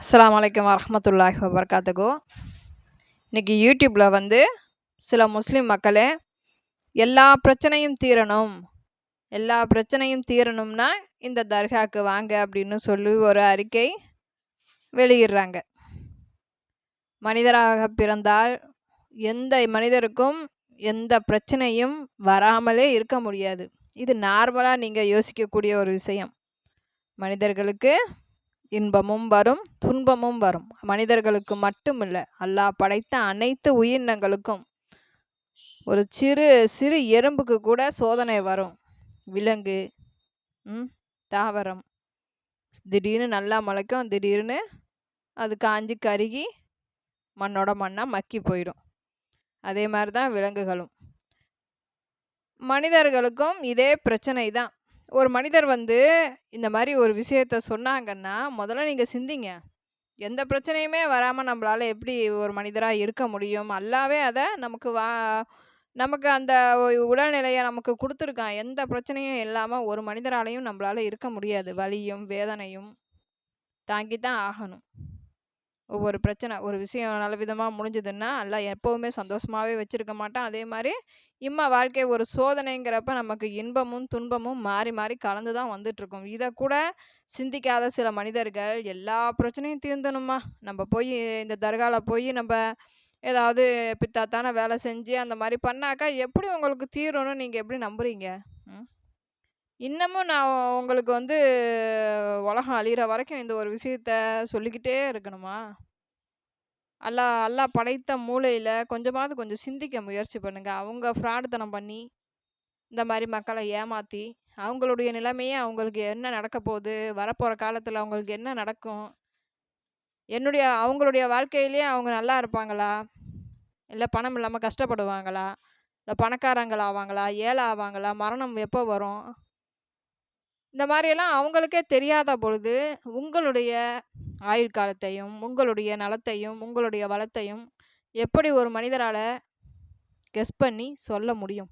அஸ்லாம் வலைக்கம் வரஹ்மத்துல்லாஹி வபர்காத்துக்கோ இன்னைக்கு யூடியூப்பில் வந்து சில முஸ்லீம் மக்களே, எல்லா பிரச்சனையும் தீரணும். எல்லா பிரச்சனையும் தீரணும்னா, இந்த தர்காக்கு வாங்க அப்படின்னு சொல்லி ஒரு அறிக்கை வெளியிடுறாங்க. மனிதராக பிறந்தால் எந்த மனிதருக்கும் எந்த பிரச்சனையும் வராமலே இருக்க முடியாது. இது நார்மலாக நீங்கள் யோசிக்கக்கூடிய ஒரு விஷயம். மனிதர்களுக்கு இன்பமும் வரும், துன்பமும் வரும். மனிதர்களுக்கு மட்டும் அல்லாஹ் படைத்த அனைத்து உயிரினங்களுக்கும். ஒரு சிறு சிறு எறும்புக்கு கூட சோதனை வரும். விலங்கு, ம் தாவரம். திடீர்னு நல்லா முளைக்கும். திடீர்னு அது காஞ்சி கருகி மண்ணோட மண்ணாக மக்கி போயிடும். அதே மாதிரி தான் விலங்குகளும். மனிதர்களுக்கும் இதே பிரச்சனை தான். ஒரு மனிதர் வந்து இந்த மாதிரி ஒரு விஷயத்த சொன்னாங்கன்னா, முதல்ல நீங்கள் சிந்திங்க. எந்த பிரச்சனையுமே வராமல் நம்மளால் எப்படி ஒரு மனிதராக இருக்க முடியும்? அல்லாவே அதை நமக்கு வா நமக்கு அந்த உடல்நிலையை நமக்கு கொடுத்துருக்கான் எந்த பிரச்சனையும் இல்லாமல் ஒரு மனிதராலையும் நம்மளால இருக்க முடியாது. வலியும், வேதனையும் தாங்கி தான் ஆகணும். ஒவ்வொரு பிரச்சனை ஒரு விஷயம் நல்ல விதமாக முடிஞ்சதுன்னா, எல்லாம் எப்போவுமே சந்தோஷமாகவே வச்சுருக்க மாட்டான். அதே மாதிரி இம்மா வாழ்க்கை ஒரு சோதனைங்கிறப்ப நமக்கு இன்பமும், துன்பமும் மாறி மாறி கலந்து தான் வந்துட்டுருக்கும். இதை கூட சிந்திக்காத சில மனிதர்கள், எல்லா பிரச்சனையும் தீர்ந்தணுமா, நம்ம போய் இந்த தர்காவில் போய் நம்ம ஏதாவது பித்தாத்தான வேலை செஞ்சு அந்த மாதிரி பண்ணாக்கா, எப்படி உங்களுக்கு தீரும்னு நீங்கள் எப்படி நம்புறீங்க? ம். இன்னமும் நான் உங்களுக்கு வந்து உலகம் அழிகிற வரைக்கும் இந்த ஒரு விஷயத்த சொல்லிக்கிட்டே இருக்கணுமா? அல்லாஹ் அல்லாஹ் படைத்த மூளையில கொஞ்சமாவது கொஞ்சம் சிந்திக்க முயற்சி பண்ணுங்க. அவங்க ஃப்ராடுத்தனம் பண்ணி, இந்த மாதிரி மக்களை ஏமாத்தி, அவங்களுடைய நிலைமையே அவங்களுக்கு என்ன நடக்க போகுது வரப்போகிற காலத்தில் அவங்களுக்கு என்ன நடக்கும்? என்னுடைய அவங்களுடைய வாழ்க்கையிலேயே அவங்க நல்லா இருப்பாங்களா? இல்லை பணம் இல்லாமல் கஷ்டப்படுவாங்களா? இல்லை பணக்காரங்கள் ஆவாங்களா? ஏழை ஆவாங்களா? மரணம் எப்போ வரும்? இந்த மாதிரியெல்லாம் அவங்களுக்கே தெரியாத பொழுது, உங்களுடைய ஆயுள் காலத்தையும், உங்களுடைய நலத்தையும், உங்களுடைய வளத்தையும் எப்படி ஒரு மனிதரால் கெஸ் பண்ணி சொல்ல முடியும்?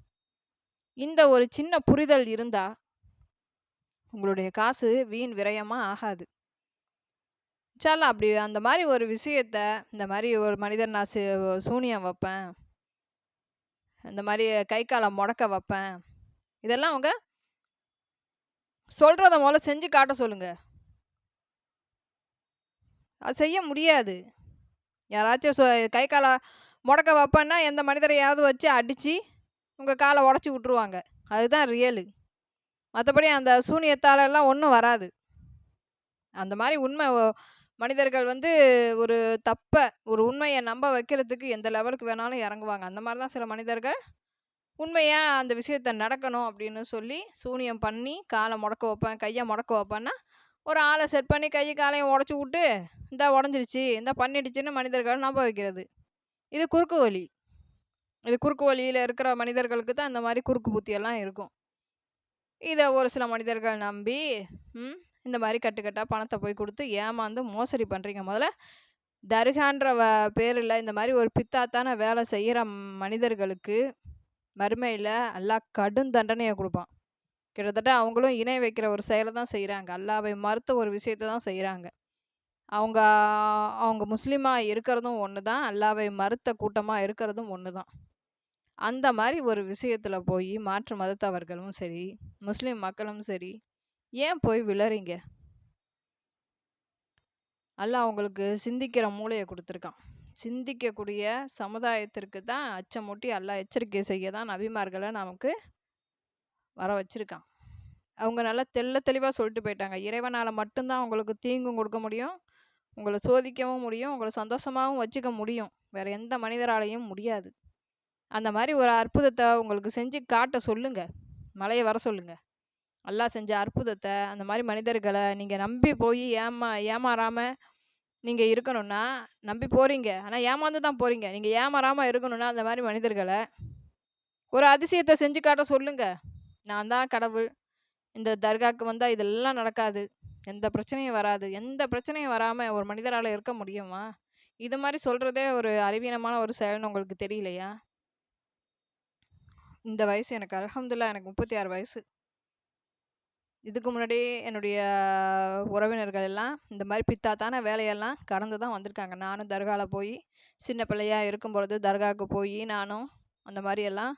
இந்த ஒரு சின்ன புரிதல் இருந்தால் உங்களுடைய காசு வீண் விரயமாக ஆகாது. சால அப்படி அந்த மாதிரி ஒரு விஷயத்த, இந்த மாதிரி ஒரு மனிதர் நான் சு சூனியம் வைப்பேன். இந்த மாதிரி கை காலை முடக்க வைப்பேன். இதெல்லாம் அவங்க சொல்கிறத முதல்ல செஞ்சு காட்ட சொல்லுங்கள் அது செய்ய முடியாது. யாராச்சும் சொ கை காலை முடக்க வைப்பேன்னா, எந்த மனிதரையாவது வச்சு அடித்து உங்கள் காலை உடச்சி விட்ருவாங்க அதுதான் ரியலு. மற்றபடி அந்த சூனியத்தாலெல்லாம் ஒன்றும் வராது. அந்த மாதிரி உண்மை மனிதர்கள் வந்து ஒரு தப்பை ஒரு உண்மையை நம்ப வைக்கிறதுக்கு எந்த லெவலுக்கு வேணாலும் இறங்குவாங்க. அந்த மாதிரி தான் சில மனிதர்கள், உண்மையாக அந்த விஷயத்த நடக்கணும் அப்படின்னு சொல்லி, சூனியம் பண்ணி காலை முடக்க வைப்பேன், கையை முடக்க வைப்பேன்னா, ஒரு ஆளை செட் பண்ணி கை காலையும் உடச்சி விட்டு, இந்த உடஞ்சிருச்சு இந்தா பண்ணிடுச்சுன்னு மனிதர்களை நம்ப வைக்கிறது. இது குறுக்கு வழி. இது குறுக்கு வழியில் இருக்கிற மனிதர்களுக்கு தான் இந்த மாதிரி குறுக்கு புத்தியெல்லாம் இருக்கும். இதை ஒரு சில மனிதர்கள் நம்பி, ம் இந்த மாதிரி கட்டுக்கட்டாக பணத்தை போய் கொடுத்து ஏமாந்து மோசடி பண்ணுறீங்க முதல்ல தர்கான்ற வ பேரில் இந்த மாதிரி ஒரு பித்தாத்தான வேலை செய்கிற மனிதர்களுக்கு, மறுமையில் எல்லா கடும் தண்டனையை கொடுப்பான் கிட்டத்தட்ட அவங்களும் இணை வைக்கிற ஒரு செயலை தான் செய்கிறாங்க அல்லாவை மறுத்த ஒரு விஷயத்த தான் செய்கிறாங்க அவங்க அவங்க முஸ்லீமாக இருக்கிறதும் ஒன்று தான். அல்லாவை மறுத்த கூட்டமாக இருக்கிறதும் ஒன்று தான். அந்த மாதிரி ஒரு விஷயத்தில் போய் மாற்று மதத்தவர்களும் சரி, முஸ்லீம் மக்களும் சரி, ஏன் போய் விழறீங்க? அல்லாஹ் அவங்களுக்கு சிந்திக்கிற மூளையை கொடுத்துருக்கான் சிந்திக்கக்கூடிய சமுதாயத்திற்கு தான் அச்சமூட்டி எல்லாம் எச்சரிக்கை செய்ய தான் நபிமார்களை நமக்கு வர வச்சுருக்கான் அவங்க நல்லா தெள்ள தெளிவாக சொல்லிட்டு போயிட்டாங்க. இறைவனால் மட்டும்தான் உங்களுக்கு தீங்கும் கொடுக்க முடியும். உங்களை சோதிக்கவும் முடியும். உங்களை சந்தோஷமாகவும் வச்சுக்க முடியும். வேற எந்த மனிதராலையும் முடியாது. அந்த மாதிரி ஒரு அற்புதத்தை உங்களுக்கு செஞ்சு காட்ட சொல்லுங்க. மலையை வர சொல்லுங்க. அல்லாஹ் செஞ்ச அற்புதத்தை அந்த மாதிரி மனிதர்களை நீங்கள் நம்பி போய் ஏமா ஏமாறாமல் நீங்கள் இருக்கணும்னா, நம்பி போகிறீங்க ஆனால் ஏமாந்து தான் போகிறீங்க நீங்கள் ஏமாறாமல் இருக்கணும்னா, அந்த மாதிரி மனிதர்களை ஒரு அதிசயத்தை செஞ்சு காட்ட சொல்லுங்கள் நான் தான் கடவுள். இந்த தர்காக்கு வந்தால் இதெல்லாம் நடக்காது. எந்த பிரச்சனையும் வராது. எந்த பிரச்சனையும் வராமல் ஒரு மனிதரால் இருக்க முடியுமா? இது மாதிரி சொல்கிறதே ஒரு அறிவீனமான ஒரு செயல்னு உங்களுக்கு தெரியலையா? இந்த வயசு எனக்கு அல்ஹம்துலில்லாஹ் எனக்கு 36 வயசு. இதுக்கு முன்னாடி என்னுடைய உறவினர்கள் எல்லாம் இந்த மாதிரி பித்தாத்தான வேலையெல்லாம் கடந்து தான் வந்திருக்காங்க நானும் தர்காவில் போய் சின்ன பிள்ளையாக இருக்கும் பொழுது தர்காவுக்கு போய் நானும் அந்த மாதிரி எல்லாம்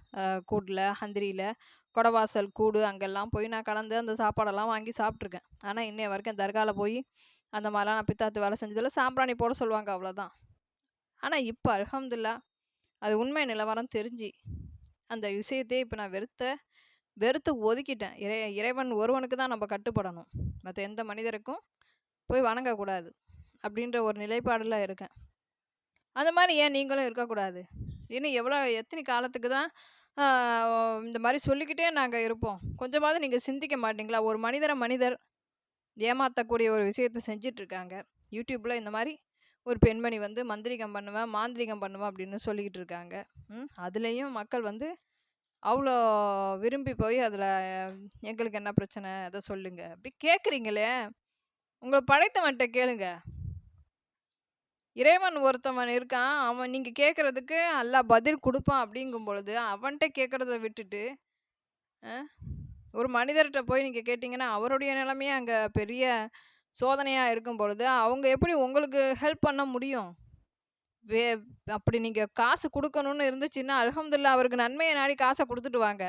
கூட்டில் ஹந்திரியில் கொடவாசல் கூடு அங்கெல்லாம் போய் நான் கலந்து அந்த சாப்பாடெல்லாம் வாங்கி சாப்பிட்ருக்கேன் ஆனால் இன்னைய வரைக்கும் தர்காவில் போய் அந்த மாதிரிலாம் நான் பித்தாத்து வேலை செஞ்சதில் சாம்பிராணி போட சொல்லுவாங்க அவ்வளோதான் ஆனால் இப்போ அலமதுல்லா அது உண்மை நிலவரம் தெரிஞ்சு அந்த விஷயத்தையே இப்போ நான் வெறுத்த வெறுத்து ஒதுக்கிட்டேன். இறை இறைவன் ஒருவனுக்கு தான் நம்ம கட்டுப்படணும். மற்ற எந்த மனிதருக்கும் போய் வணங்கக்கூடாது அப்படின்ற ஒரு நிலைப்பாடில் இருக்கேன். அந்த மாதிரி ஏன் நீங்களும் இருக்கக்கூடாது? இன்னும் எவ்வளோ எத்தனை காலத்துக்கு தான் இந்த மாதிரி சொல்லிக்கிட்டே நாங்கள் இருப்போம். கொஞ்சமாவது நீங்கள் சிந்திக்க மாட்டீங்களா? ஒரு மனிதரை மனிதர் ஏமாற்றக்கூடிய ஒரு விஷயத்தை செஞ்சுட்டு இருக்காங்க யூடியூப்பில் இந்த மாதிரி ஒரு பெண்மணி வந்து மந்திரிகம் பண்ணுவேன் மாந்திரிகம் பண்ணுவேன் அப்படின்னு சொல்லிக்கிட்டு இருக்காங்க ம் அதுலேயும் மக்கள் வந்து அவ்வளோ விரும்பி போய் அதில் எங்களுக்கு என்ன பிரச்சனை? அதை சொல்லுங்க. அப்படி கேட்குறீங்களே உங்களை படைத்தவன்கிட்ட கேளுங்க. இறைவன் ஒருத்தவன் இருக்கான். அவன் நீங்கள் கேட்குறதுக்கு அல்லாஹ் பதில் கொடுப்பான் அப்படிங்கும் பொழுது அவன்கிட்ட கேட்குறத விட்டுட்டு அஹ், ஒரு மனிதர்கிட்ட போய் நீங்கள் கேட்டிங்கன்னா அவருடைய நிலைமையே அங்கே பெரிய சோதனையாக இருக்கும் பொழுது அவங்க எப்படி உங்களுக்கு ஹெல்ப் பண்ண முடியும்? வே அப்படி நீங்கள் காசு கொடுக்கணும்னு இருந்துச்சுன்னா அல்ஹம்துலில்லாஹ் அவருக்கு நன்மையை நாடி காசை கொடுத்துட்டு வாங்க.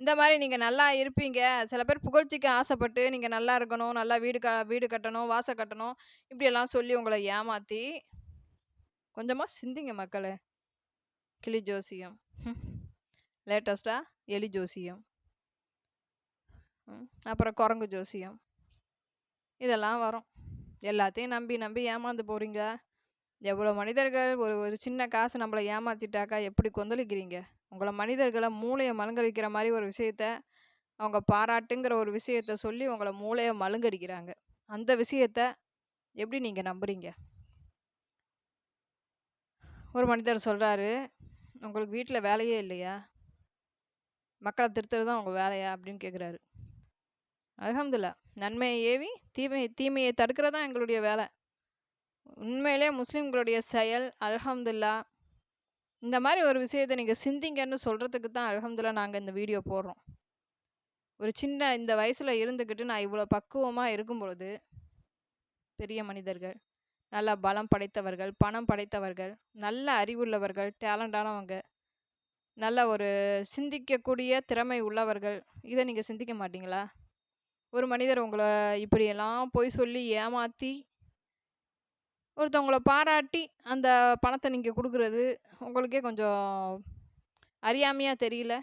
இந்த மாதிரி நீங்கள் நல்லா இருப்பீங்க. சில பேர் புகழ்ச்சிக்கு ஆசைப்பட்டு நீங்கள் நல்லா இருக்கணும் நல்லா வீடு க வீடு கட்டணும் வாசை கட்டணும் இப்படியெல்லாம் சொல்லி உங்களை ஏமாற்றி கொஞ்சமாக சிந்திங்க மக்களே. கிளி ஜோசியம். லேட்டஸ்ட்டாக எலி ஜோசியம். ம், அப்புறம் குரங்கு ஜோசியம். இதெல்லாம் வரும். எல்லாத்தையும் நம்பி நம்பி ஏமாந்து போகிறீங்க எவ்வளோ மனிதர்கள் ஒரு ஒரு சின்ன காசு நம்மளை ஏமாத்திட்டாக்கா எப்படி கொந்தளிக்கிறீங்க? உங்களை மனிதர்களை மூளையை மலங்கடிக்கிற மாதிரி ஒரு விஷயத்த அவங்க பாராட்டுங்கிற ஒரு விஷயத்த சொல்லி உங்களை மூளையை மழுங்கடிக்கிறாங்க. அந்த விஷயத்த எப்படி நீங்கள் நம்புறீங்க? ஒரு மனிதர் சொல்கிறாரு உங்களுக்கு வீட்டில் வேலையே இல்லையா? மக்களை திருத்துறது தான் உங்கள் வேலையா? அப்படின்னு கேட்குறாரு அலகம்துல்லா நன்மையை ஏவி தீமை தீமையை தடுக்கிறது தான் எங்களுடைய வேலை. உண்மையிலே முஸ்லீம்களுடைய செயல் அலகம்துல்லா இந்த மாதிரி ஒரு விஷயத்தை நீங்கள் சிந்திங்கன்னு சொல்கிறதுக்கு தான் அலகம்துல்லா நாங்கள் இந்த வீடியோ போடுறோம். ஒரு சின்ன இந்த வயசில் இருந்துக்கிட்டு நான் இவ்வளோ பக்குவமாக இருக்கும் பொழுது பெரிய மனிதர்கள் நல்லா பலம் படைத்தவர்கள் பணம் படைத்தவர்கள் நல்ல அறிவுள்ளவர்கள் டேலண்டானவங்க. நல்ல ஒரு சிந்திக்கக்கூடிய திறமை உள்ளவர்கள். இதை நீங்கள் சிந்திக்க மாட்டீங்களா? ஒரு மனிதர் உங்களை இப்படியெல்லாம் போய் சொல்லி ஏமாற்றி ஒருத்தவங்களை பாராட்டி அந்த பணத்தை நீங்கள் கொடுக்குறது உங்களுக்கே கொஞ்சம் அறியாமையாக தெரியல?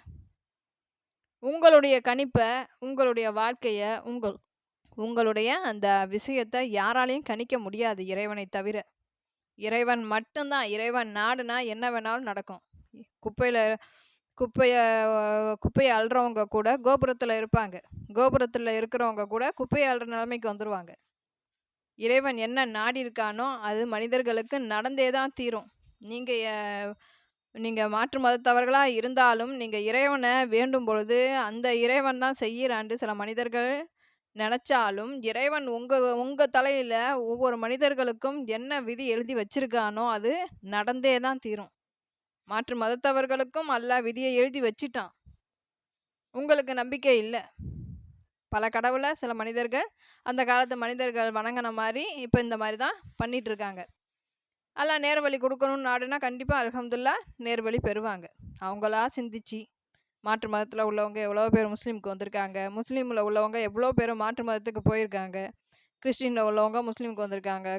உங்களுடைய கணிப்பை உங்களுடைய வாழ்க்கையை உங்கள் உங்களுடைய அந்த விஷயத்தை யாராலையும் கணிக்க முடியாது இறைவனை தவிர. இறைவன் மட்டும்தான் இறைவன் நாடுனா என்ன வேணாலும் நடக்கும். குப்பையில் குப்பையை குப்பையை அள்ளுறவங்க கூட கோபுரத்தில் இருப்பாங்க. கோபுரத்தில் இருக்கிறவங்க கூட குப்பையை அள்ளுற நிலைமைக்கு வந்துடுவாங்க இறைவன் என்ன நாடி இருக்கானோ அது மனிதர்களுக்கு நடந்தே தான் தீரும். நீங்கள் நீங்கள் மாற்று மதத்தவர்களாக இருந்தாலும் நீங்கள் இறைவனை வேண்டும் பொழுது அந்த இறைவன் தான் செய்கிறாண்டு சில மனிதர்கள் நினச்சாலும் இறைவன் உங்கள் உங்கள் தலையில் ஒவ்வொரு மனிதர்களுக்கும் என்ன விதி எழுதி வச்சிருக்கானோ அது நடந்தே தான் தீரும். மாற்று மதத்தவர்களுக்கும் அல்லாஹ் விதியை எழுதி வச்சிட்டான். உங்களுக்கு நம்பிக்கை இல்லை. பல கடவுளை சில மனிதர்கள் அந்த காலத்து மனிதர்கள் வணங்கின மாதிரி இப்போ இந்த மாதிரி தான் பண்ணிட்டு இருக்காங்க. அல்லாஹ் நேர்வழி கொடுக்கணும்னு நாடுனா கண்டிப்பாக அலகம்துல்லா நேர்வழி பெறுவாங்க. அவங்களா சிந்திச்சு மாற்று மதத்தில் உள்ளவங்க எவ்வளோ பேர் முஸ்லீமுக்கு வந்திருக்காங்க முஸ்லீமில் உள்ளவங்க எவ்வளோ பேர் மாற்று மதத்துக்கு போயிருக்காங்க கிறிஸ்டினில் உள்ளவங்க முஸ்லீமுக்கு வந்திருக்காங்க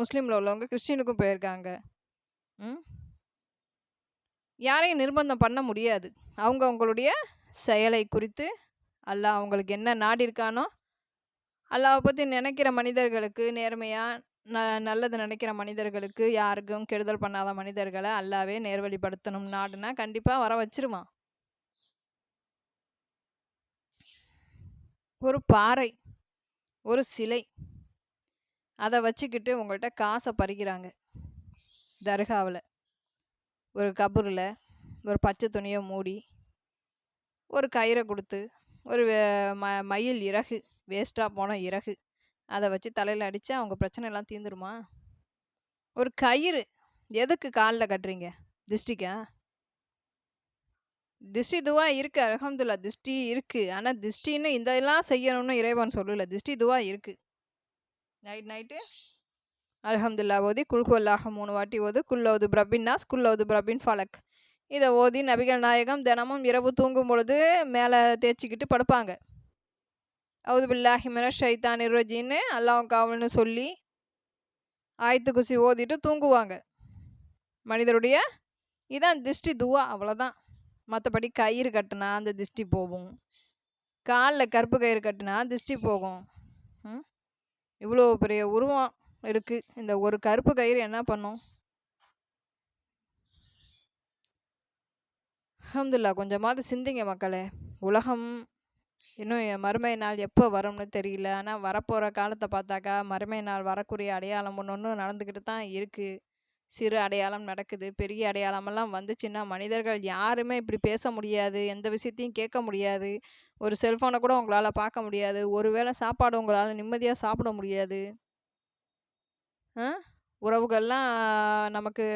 முஸ்லீமில் உள்ளவங்க கிறிஸ்டினுக்கும் போயிருக்காங்க. ம்? யாரையும் நிர்பந்தம் பண்ண முடியாது. அவங்க அவங்களுடைய செயலை குறித்து அல்லாஹ் அவங்களுக்கு என்ன நாடி இருக்கானோ அல்லாவை பற்றி நினைக்கிற மனிதர்களுக்கு நேர்மையாக ந நல்லது நினைக்கிற மனிதர்களுக்கு யாருக்கும் கெடுதல் பண்ணாத மனிதர்களை அல்லாவே நேர்வழிப்படுத்தணும். நாடுனா கண்டிப்பாக வர வச்சிருவான். ஒரு பாறை ஒரு சிலை. அதை வச்சுக்கிட்டு உங்கள்கிட்ட காசை பறிக்கிறாங்க. தர்காவில். ஒரு கபூரில் ஒரு பச்சை துணியை மூடி ஒரு கயிறை கொடுத்து ஒரு ம மயில் இறகு வேஸ்ட்டாக போன இறகு அதை வச்சு தலையில் அடித்தா அவங்க பிரச்சனை எல்லாம் தீந்துருமா ஒரு கயிறு எதுக்கு காலில் கட்டுறீங்க? திருஷ்டிக்கா திஷ்டி துவா இருக்கு. அல்ஹம்துலில்லாஹ். திஷ்டி இருக்கு. ஆனா திஷ்டின்னு இந்த இதெல்லாம் செய்யணும்னு இறைவன் சொல்லல. திஷ்டி துவா இருக்கு. நைட் நைட்டு அல்ஹம்துலில்லாஹ் ஓதி, குல் ஹுவல்லாஹ் 3 வாட்டி ஓது, குல் பிரபின் நாஸ், குல் பிரபின் ஃபலக். இதை ஓதி நபிகள் நாயகம் தினமும் இரவு தூங்கும் பொழுது மேலே தேய்ச்சிக்கிட்டு படுப்பாங்க. அவுது பில்லாஹி மினஷ் ஷைத்தானிர் அல்லாவும் காவல்னு சொல்லி, ஆயத்து குசி ஓதிட்டு தூங்குவாங்க. மனிதருடைய இதான் திஷ்டி துவா அவ்வளோதான். மற்றபடி கயிறு கட்டினா அந்த திஷ்டி போகும். காலில் கருப்பு கயிறு கட்டினா திஷ்டி போகும். இவ்வளோ பெரிய உருவம் இருக்குது இந்த ஒரு கருப்பு கயிறு என்ன பண்ணும்? அஹமதுல்லா கொஞ்சமாவது சிந்திங்க மக்களே. உலகம் இன்னும் என் மறுமை நாள் எப்போ வரும்னு தெரியல. ஆனால் வரப்போகிற காலத்தை பார்த்தாக்கா, மறுமை நாள் வரக்கூடிய அடையாளம் ஒன்று ஒன்று நடந்துக்கிட்டு தான் இருக்குது சிறு அடையாளம் நடக்குது. பெரிய அடையாளமெல்லாம் வந்துச்சுன்னா, மனிதர்கள் யாருமே இப்படி பேச முடியாது. எந்த விஷயத்தையும் கேட்க முடியாது. ஒரு செல்ஃபோனை கூட உங்களால் பார்க்க முடியாது. ஒருவேளை சாப்பாடு உங்களால் நிம்மதியாக சாப்பிட முடியாது. உறவுகள்லாம் நமக்கு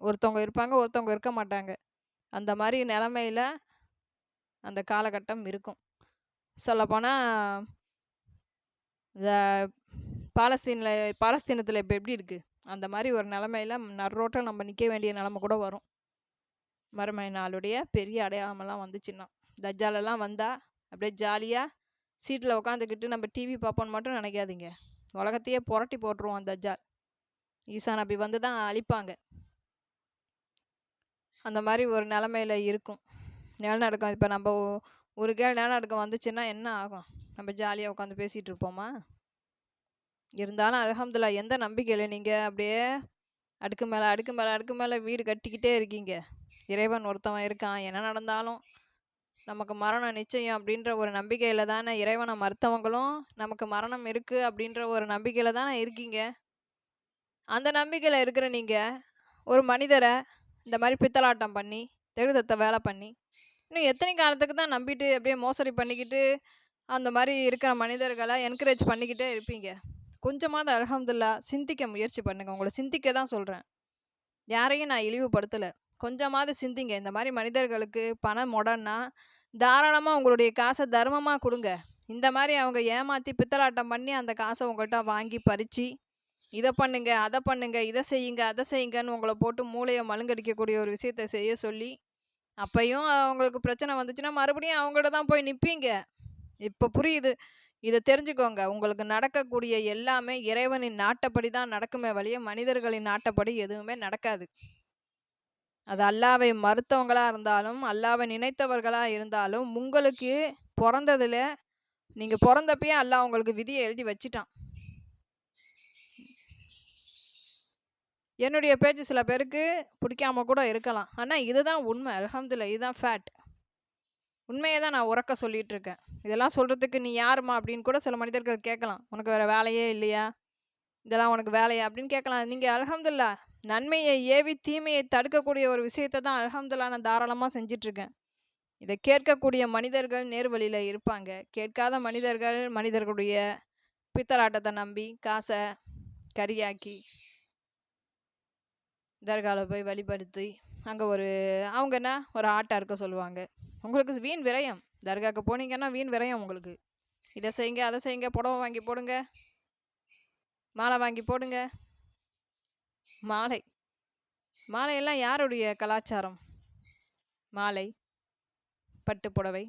ஒருத்தவங்க இருப்பாங்க, ஒருத்தவங்க இருக்க மாட்டாங்க. அந்த மாதிரி நிலமையில அந்த காலகட்டம் இருக்கும். சொல்லப்போனால் இந்த பாலஸ்தீனில் பாலஸ்தீனத்தில் இப்போ எப்படி இருக்குது அந்த மாதிரி ஒரு நிலமையில நடுரோட்ல நம்ம நிற்க வேண்டிய நிலமை கூட வரும். மறுமை நாளுடைய பெரிய அடையாளமெல்லாம் வந்துச்சுன்னா. தஜ்ஜாலெல்லாம் வந்தால் அப்படியே ஜாலியாக சீட்டில் உட்காந்துக்கிட்டு நம்ம டிவி பார்ப்போன்னு மட்டும் நினைக்காதீங்க உலகத்தையே புரட்டி போட்டுருவான் தஜ்ஜால். ஈசா நபி வந்து தான் அழிப்பாங்க. அந்த மாதிரி ஒரு நிலமையில இருக்கும். நிலநடுக்கம் நம்ம ஒரு ஊருக்கே நிலநடுக்கம் வந்துச்சுன்னா என்ன ஆகும்? நம்ம ஜாலியாக உட்காந்து பேசிகிட்டு இருப்போமா? இருந்தாலும் அலகம்துல்லா எந்த நம்பிக்கையில் நீங்கள் அப்படியே அடுக்கு மேலே அடுக்கு மேலே அடுக்கு மேலே வீடு கட்டிக்கிட்டே இருக்கீங்க. இறைவன் ஒருத்தவன் இருக்கான். என்ன நடந்தாலும் நமக்கு மரணம் நிச்சயம் அப்படின்ற ஒரு நம்பிக்கையில் தானே இறைவன மறுத்தவங்களும், நமக்கு மரணம் இருக்குது அப்படின்ற ஒரு நம்பிக்கையில் தானே இருக்கீங்க. அந்த நம்பிக்கையில் இருக்கிற நீங்கள் ஒரு மனிதரை இந்த மாதிரி பித்தலாட்டம் பண்ணி, தெருத்தத்த வேலை பண்ணி, இன்னும் எத்தனை காலத்துக்கு தான் நம்பிட்டு அப்படியே மோசடி பண்ணிக்கிட்டு, அந்த மாதிரி இருக்கிற மனிதர்களை என்கரேஜ் பண்ணிக்கிட்டே இருப்பீங்க. கொஞ்சமாவது அலகம்துல்லா சிந்திக்க முயற்சி பண்ணுங்க. உங்களை சிந்திக்க தான் சொல்கிறேன் யாரையும் நான் இழிவுபடுத்தலை கொஞ்சமாவது சிந்திங்க. இந்த மாதிரி மனிதர்களுக்கு பணம் முடன்னா தாராளமாக உங்களுடைய காசை தர்மமாக கொடுங்க இந்த மாதிரி அவங்க ஏமாற்றி பித்தலாட்டம் பண்ணி அந்த காசை உங்கள்கிட்ட வாங்கி பறித்து இதை பண்ணுங்க, அதை பண்ணுங்க, இதை செய்யுங்க, அதை செய்யுங்கன்னு உங்களை போட்டு மூளையை மழுங்கடிக்கக்கூடிய ஒரு விஷயத்த செய்ய சொல்லி, அப்பயும் அவங்களுக்கு பிரச்சனை வந்துச்சுன்னா, மறுபடியும் அவங்கள்ட்ட தான் போய் நிற்பீங்க இப்போ புரியுது. இதை தெரிஞ்சுக்கோங்க. உங்களுக்கு நடக்கக்கூடிய எல்லாமே இறைவனின் நாட்டப்படி தான் நடக்குமே வழிய, மனிதர்களின் நாட்டப்படி எதுவுமே நடக்காது. அது அல்லாவை மறுத்தவங்களா இருந்தாலும், அல்லாவை நினைத்தவர்களா இருந்தாலும், உங்களுக்கு பிறந்ததுல நீங்க பிறந்தப்பயே அல்லாஹ் உங்களுக்கு விதியை எழுதி வச்சுட்டான். என்னுடைய பேச்சு சில பேருக்கு பிடிக்காம கூட இருக்கலாம். ஆனா இதுதான் உண்மை. அல்ஹம்துலில்லாஹ் இதுதான் ஃபேட் உண்மையை தான் நான் உறக்க சொல்லிட்டு இருக்கேன். இதெல்லாம் சொல்கிறதுக்கு நீ யாரும்மா? அப்படின்னு கூட சில மனிதர்கள் கேட்கலாம். உனக்கு வேறு வேலையே இல்லையா? இதெல்லாம் உனக்கு வேலையா? அப்படின்னு கேட்கலாம். நீங்கள் அலகம்துல்லா நன்மையை ஏவி தீமையை தடுக்கக்கூடிய ஒரு விஷயத்தை தான் அலகம்துல்லா நான் தாராளமாக செஞ்சிட்ருக்கேன் இதை கேட்கக்கூடிய மனிதர்கள் நேர்வழியில் இருப்பாங்க. கேட்காத மனிதர்கள் மனிதர்களுடைய பித்தராட்டத்தை நம்பி, காசை கரியாக்கி தர்கால போய் வழிபடுத்தி, அங்கே ஒரு அவங்க என்ன ஒரு ஆட்டை அறுக்க சொல்லுவாங்க. உங்களுக்கு வீண் விரயம். தர்காக்கு போனீங்கன்னா வீண் விரயம் உங்களுக்கு. இதை செய்யுங்க, அதை செய்யுங்க, புடவ வாங்கி போடுங்க. மாலை வாங்கி போடுங்க. மாலை. மாலையெல்லாம் யாருடைய கலாச்சாரம்? மாலை, பட்டு புடவை.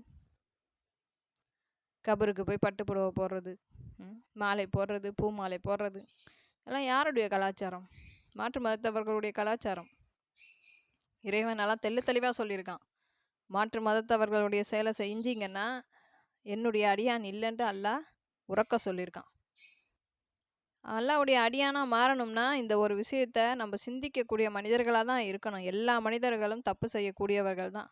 கபருக்கு போய் பட்டு புடவ போடுறது. மாலை போடுறது, பூ மாலை போடுறது. இதெல்லாம் யாருடைய கலாச்சாரம்? மாற்று மதத்தவர்களுடைய கலாச்சாரம். இறைவன் நல்லா தெள்ள தெளிவா சொல்லியிருக்கான். மாற்று மதத்தவர்களுடைய செயலை செஞ்சீங்கன்னா, என்னுடைய அடியான் இல்லைன்ட்டு அல்லாஹ் உறக்க சொல்லியிருக்கான். அல்லாவுடைய அடியானா மாறணும்னா, இந்த ஒரு விஷயத்த நம்ம சிந்திக்கக்கூடிய மனிதர்களாக தான் இருக்கணும். எல்லா மனிதர்களும் தப்பு செய்யக்கூடியவர்கள் தான்.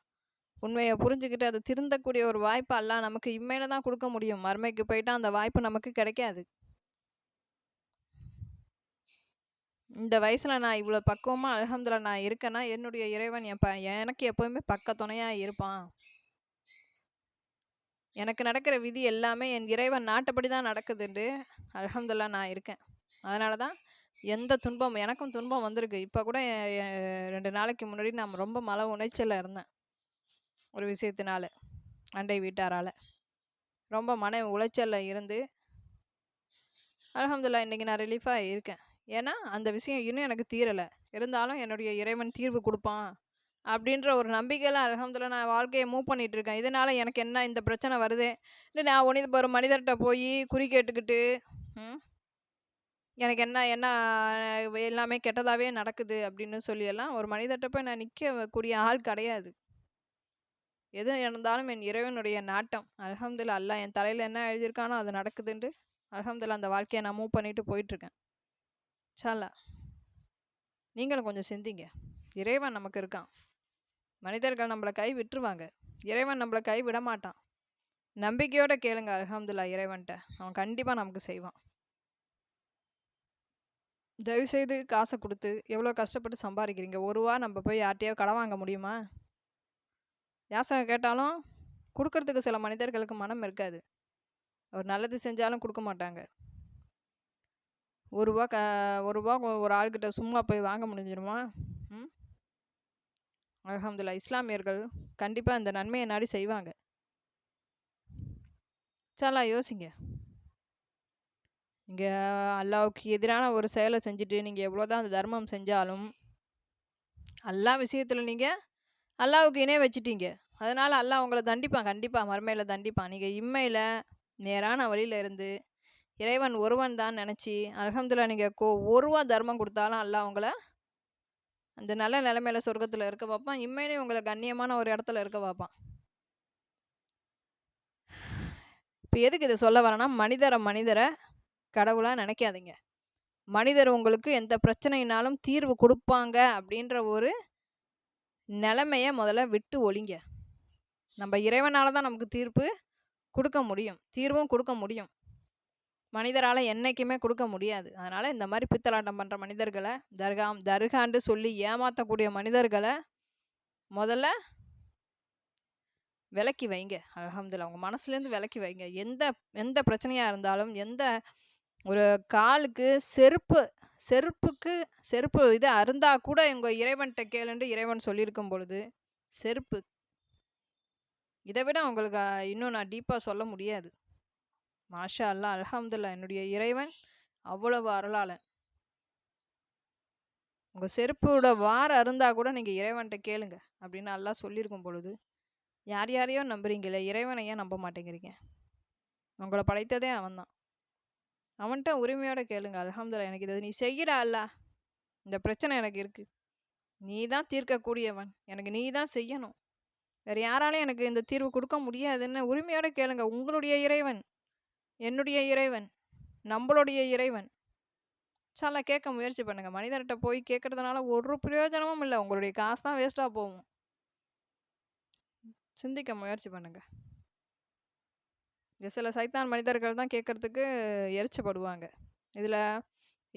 உண்மையை புரிஞ்சுக்கிட்டு அதை திருந்தக்கூடிய ஒரு வாய்ப்பு அல்லா நமக்கு இம்மையில தான் கொடுக்க முடியும். மறுமைக்கு போயிட்டா அந்த வாய்ப்பு நமக்கு கிடைக்காது. இந்த வயசில் நான் இவ்வளோ பக்குவமாக அல்ஹம்துலில்லாஹ் நான் இருக்கேன்னா, என்னுடைய இறைவன் என் ப எனக்கு எப்போவுமே பக்க இருப்பான். எனக்கு நடக்கிற விதி எல்லாமே என் இறைவன் நாட்டப்படி தான் நடக்குதுண்டு அல்ஹம்துலில்லாஹ் நான் இருக்கேன். அதனால தான் எந்த துன்பம் எனக்கும் துன்பம் வந்திருக்கு. இப்போ கூட ரெண்டு நாளைக்கு முன்னாடி நான் ரொம்ப மன உணர்ச்சியில் இருந்தேன். ஒரு விஷயத்தினால. அண்டை வீட்டாரால் ரொம்ப மன உளைச்சலில் இருந்து அல்ஹம்துலில்லாஹ் இன்றைக்கி நான் ரிலீஃபாக இருக்கேன். ஏன்னா, அந்த விஷயம் இன்னும் எனக்கு தீரலை இருந்தாலும் என்னுடைய இறைவன் தீர்வு கொடுப்பான் அப்படின்ற ஒரு நம்பிக்கையில் அல்ஹம்துலில்லாஹ் நான் வாழ்க்கையை மூவ் பண்ணிட்டு இருக்கேன். இதனால எனக்கு என்ன இந்த பிரச்சனை வருது இல்லை நான் ஒண்ணு ஒரு மனிதர்கிட்ட போய் குறி கேட்டுக்கிட்டு, எனக்கு என்ன என்ன எல்லாமே கெட்டதாகவே நடக்குது அப்படின்னு சொல்லியெல்லாம் ஒரு மனிதர்கிட்ட போய் நான் நிற்கக்கூடிய ஆள் கிடையாது. எது இருந்தாலும் என் இறைவனுடைய நாட்டம். அல்ஹம்துலில்லாஹ் அல்லாஹ் என் தலையில் என்ன எழுதியிருக்கானோ அது நடக்குதுன்ட்டு, அல்ஹம்துலில்லாஹ் அந்த வாழ்க்கைய நான் மூவ் பண்ணிட்டு போயிட்டுருக்கேன். இன்ஷா நீங்களும் கொஞ்சம் சிந்திங்க. இறைவன் நமக்கு இருக்கான். மனிதர்கள் நம்மளை கை விட்டுருவாங்க. இறைவன் நம்மளை கை விடமாட்டான். நம்பிக்கையோட கேளுங்க அல்ஹம்துலில்லாஹ் இறைவன்ட்ட. அவன் கண்டிப்பாக நமக்கு செய்வான். தயவுசெய்து காசை கொடுத்து எவ்வளோ கஷ்டப்பட்டு சம்பாதிக்கிறீங்க ஒருவா நம்ம போய் யார்ட்டயாவது கடன் வாங்க முடியுமா? யாசகம் கேட்டாலும் கொடுக்கறதுக்கு சில மனிதர்களுக்கு மனம் இருக்காது. அவர் நல்லது செஞ்சாலும் கொடுக்க மாட்டாங்க. ஒரு ரூபா க ரூ. 1 ஒரு ஆள்கிட்ட சும்மா போய் வாங்க முடிஞ்சிருமா? ம். அலமதுல்லா இஸ்லாமியர்கள் கண்டிப்பாக இந்த நன்மையை நாடி செய்வாங்க. சலா யோசிங்க. இங்கே அல்லாவுக்கு எதிரான ஒரு செயலை செஞ்சுட்டு, நீங்க எவ்வளோதான் தர்மம் செஞ்சாலும், எல்லா விஷயத்துல நீங்கள் அல்லாவுக்கு இணைய வச்சுட்டீங்க. அதனால் அல்லாஹ் உங்களை தண்டிப்பான். கண்டிப்பாக மறுமையில் தண்டிப்பான். நீங்கள் இம்மையில நேரான வழியில இருந்து, இறைவன் ஒருவன் தான் நினச்சி அலகம்துல்லா நீங்கள் கோ ஒருவா தர்மம் கொடுத்தாலும் அல்ல அவங்கள அந்த நல்ல நிலைமையில சொர்க்கத்துல இருக்க பார்ப்பான் இம்மையிலயும் உங்களை கண்ணியமான ஒரு இடத்துல இருக்க பார்ப்பான் இப்போ எதுக்கு இதை சொல்ல வரேன்னா, மனிதரை மனிதரை கடவுளா நினைக்காதீங்க மனிதர் உங்களுக்கு எந்த பிரச்சனைனாலும் தீர்வு கொடுப்பாங்க அப்படின்ற ஒரு நிலைமையை முதல்ல விட்டு ஒழிங்க. நம்ம இறைவனால தான் நமக்கு தீர்ப்பு கொடுக்க முடியும். தீர்வும் கொடுக்க முடியும். மனிதரால் என்றைக்குமே கொடுக்க முடியாது. அதனால் இந்த மாதிரி பித்தலாட்டம் பண்ணுற மனிதர்களை தர்காம் தர்கான்னு சொல்லி ஏமாற்றக்கூடிய மனிதர்களை முதல்ல விலக்கி வைங்க. அல்ஹம்துலில்லாஹ். உங்கள் மனசுலேருந்து விலக்கி வைங்க. எந்த எந்த பிரச்சனையாக இருந்தாலும், எந்த ஒரு காலுக்கு செருப்பு செருப்புக்கு செருப்பு இது அருந்தா கூட உங்க இறைவன்கிட்ட கேளுண்டு இறைவன் சொல்லியிருக்கும் பொழுது, செருப்பு. இதை விட உங்களுக்கு இன்னும் நான் டீப்பாக சொல்ல முடியாது. மாஷா அல்லா அல்ஹம்துல்லா என்னுடைய இறைவன் அவ்வளவு அருளாளன். உங்கள் செருப்போட வார அருந்தா கூட நீங்கள் இறைவன்கிட்ட கேளுங்க. அப்படின்னு அல்லாஹ் சொல்லியிருக்கும் பொழுது, யார் யாரையோ நம்புறீங்களே, இறைவனை ஏன் நம்ப மாட்டேங்கிறீங்க? உங்களை படைத்ததே அவன் தான். அவன்ட்ட உரிமையோட கேளுங்க. அல்ஹம்துலில்லாஹ் எனக்கு இது நீ செய்யுடா அல்லா இந்த பிரச்சனை எனக்கு இருக்கு. நீ தான் தீர்க்கக்கூடியவன். எனக்கு நீ தான் செய்யணும். வேறு யாராலையும் எனக்கு இந்த தீர்வு கொடுக்க முடியாதுன்னு உரிமையோட கேளுங்க. உங்களுடைய இறைவன், என்னுடைய இறைவன், நம்மளுடைய இறைவன். இன்ஷா கேட்க முயற்சி பண்ணுங்க. மனிதர்கிட்ட போய் கேட்கறதுனால ஒரு பிரயோஜனமும் இல்லை உங்களுடைய காசு தான் வேஸ்டாக போகும். சிந்திக்க முயற்சி பண்ணுங்க. சில சைத்தான் மனிதர்கள் தான் கேட்கறதுக்கு எரிச்சப்படுவாங்க. இதில்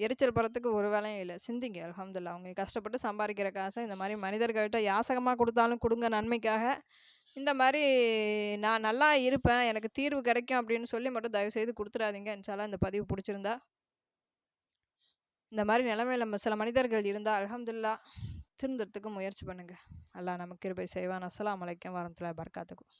எரிச்சல் படுறதுக்கு ஒரு வேலையும் இல்லை சிந்திங்க அலமதுல்லா அவங்க கஷ்டப்பட்டு சம்பாதிக்கிற காசை இந்த மாதிரி மனிதர்கள்ட்ட யாசகமாக கொடுத்தாலும் கொடுங்க நன்மைக்காக. இந்த மாதிரி நான் நல்லா இருப்பேன். எனக்கு தீர்வு கிடைக்கும் அப்படின்னு சொல்லி மட்டும் தயவு செய்து கொடுத்துடாதீங்க அல்லாஹ் இந்த பதிவு பிடிச்சிருந்தா இந்த மாதிரி நிலைமையில் நம்ம சில மனிதர்கள் இருந்தால் அலமதுல்லா திருந்துறதுக்கு முயற்சி பண்ணுங்கள் அல்லா நமக்கு கிருபை செய்வான். அஸ்லாம் அலைக்கும் வரஹ்மத்துல்லாஹி பர்காத்துக்கும்